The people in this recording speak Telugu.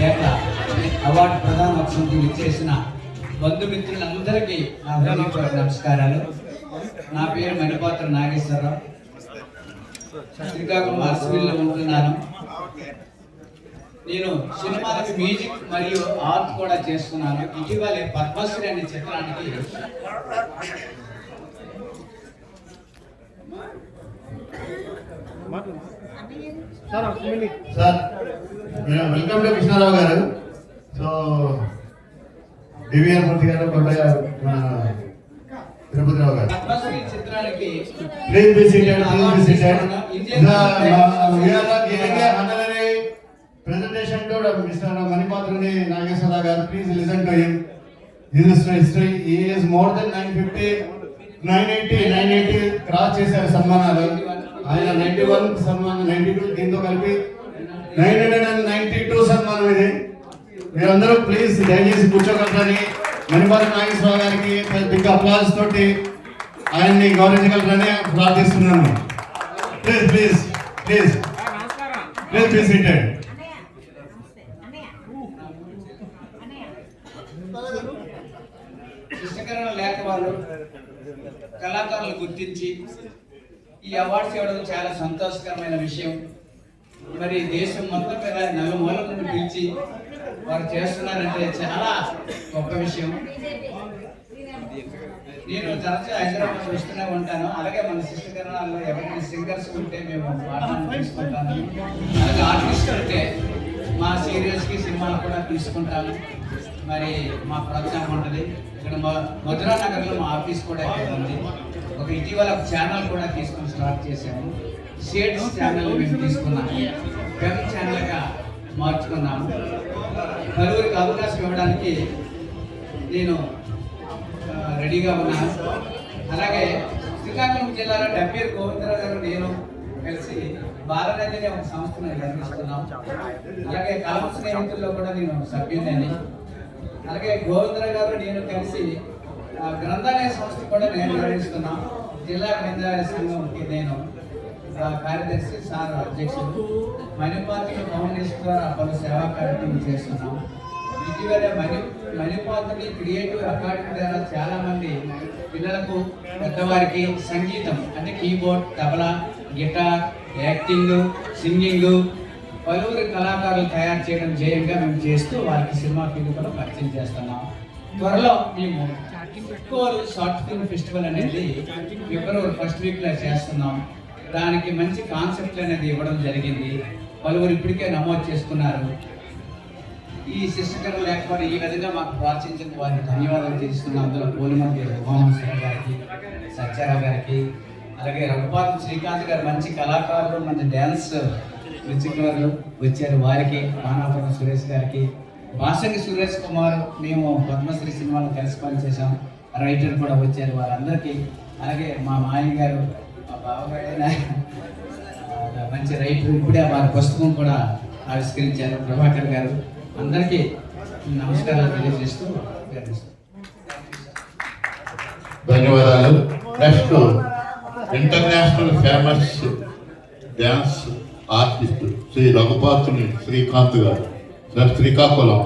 లేక అవార్డు ప్రధాన ప్రధానోత్సవంకి చేసిన బంధుమిత్రులందరికీ నా హృదయపూర్వక నమస్కారాలు. నా పేరు మణిపాత్ర నాగేశ్వరరావు. శ్రీకాకుళం అరసవిల్లో ఉంటున్నాను. నేను సినిమాలకు మ్యూజిక్ మరియు ఆర్ట్ కూడా చేస్తున్నాను. ఇటీవలే పద్మశ్రీ అనే చిత్రానికి sir sir welcome to Krishnarao గారు. సో డివిఆర్ మూర్తి గారు కొత్తగా మన తిరుపతిరావు గారు. Please be seated please be seated Indian we are not giving గారు. Please listen to him this is history he is more than 950 980 980 cross చేశారు సన్మానాలు. ఆయన 91 సన్మానం 92 దీంతో కలిపి 992 సన్మానం ఇది. మీరందరూ ప్లీజ్ దయచేసి కూర్చోగలరని మణిపాల నాగేశ్వరరావు గారికి బిగ్ అప్లాజ్ తోటి ఆయన్ని గౌరవించగలరని ప్రార్థిస్తున్నాను. Please please please please please seated పుస్తకరణ లేక వాళ్ళు కళాకారులు గుర్తించి ఈ అవార్డ్స్ ఇవ్వడం చాలా సంతోషకరమైన విషయం. మరి దేశం మొత్తం మీద నలుమూలలను పిలిచి వారు చేస్తున్నారంటే చాలా గొప్ప విషయం. నేను తరచూ హైదరాబాద్ చూస్తూనే ఉంటాను. అలాగే మన శిష్టకరణాల్లో ఎవరైనా సింగర్స్ ఉంటే మేము పాఠాలు తీసుకుంటాను అలాగే ఆర్టిస్ట్ ఉంటే మా సీరియల్స్కి సినిమాలు కూడా తీసుకుంటాను మరి మా ప్రోత్సాహం ఉంటుంది. ఇక్కడ మా మధురా నగర్లో మా ఆఫీస్ కూడా ఇక్కడ ఉంది. ఒక ఇటీవల ఒక ఛానల్ కూడా తీసుకొని స్టార్ట్ చేశాము. షేడ్స్ ఛానల్ మేము తీసుకున్నాము వెబ్ ఛానల్గా మార్చుకున్నాము పలువురికి అవకాశం ఇవ్వడానికి నేను రెడీగా ఉన్నాను. అలాగే శ్రీకాకుళం జిల్లాలో డబ్బేరు గోవిందరావు గారు నేను కలిసి బాలనది ఒక సంస్థను నిర్మిస్తున్నాం అలాగే కలం స్నేహితుల్లో కూడా నేను సభ్యుడిని. అలాగే గోవిందరావు గారు నేను కలిసి గ్రంథాలయ సంస్థ కూడా నేను నిర్వహిస్తున్నాం జిల్లా గ్రంథాలయ సంఘంకి నేను కార్యదర్శి సార్ అధ్యక్షుడు. మణిపాత్రుడు ఫౌండేషన్ ద్వారా పలు సేవా కార్యక్రమం చేస్తున్నాం. ఇటీవల మణి మణిపాత్రుడి క్రియేటివ్ అకాడమీ ద్వారా చాలామంది పిల్లలకు పెద్దవారికి సంగీతం అంటే keyboard tabla guitar acting singing పలువురు కళాకారులు తయారు చేయడం జయంగా మేము చేస్తూ వారికి సినిమా ఫీల్డ్ కూడా పరిచయం చేస్తున్నాం. త్వరలో మేము కోరు షార్ట్ ఫిల్మ్ ఫెస్టివల్ అనేది ఫిబ్రవరి ఫస్ట్ వీక్లో చేస్తున్నాం. దానికి మంచి కాన్సెప్ట్ అనేది ఇవ్వడం జరిగింది. పలువురు ఇప్పటికే నమోదు చేసుకున్నారు. ఈ శిష్టకరణ లేకపోతే ఈ విధంగా మాకు ప్రార్థించిన వారికి ధన్యవాదాలు తెలుస్తున్నాం. అందులో పోలిమంది ఉమామహేశ్వర గారికి సత్యారావు గారికి అలాగే రఘుపాతి శ్రీకాంత్ గారు మంచి కళాకారులు మంచి డ్యాన్స్ నృత్యకారులు వచ్చారు. వారికి మానవపురం సురేష్ గారికి బాసంగి సురేష్ కుమార్ మేము పద్మశ్రీ సినిమాలో కలిసి పనిచేసాం రైటర్ కూడా వచ్చారు వారందరికీ. అలాగే మా మాయ గారు మా బావగారైన మంచి రైటర్ ఇప్పుడే వారి పుస్తకం కూడా ఆవిష్కరించారు. ప్రభాకర్ గారు అందరికీ నమస్కారాలు తెలియజేస్తూ ధన్యవాదాలు. Next international famous dance artist Shri Raghupatruni Srikanth గారు. శ్రీకాకుళం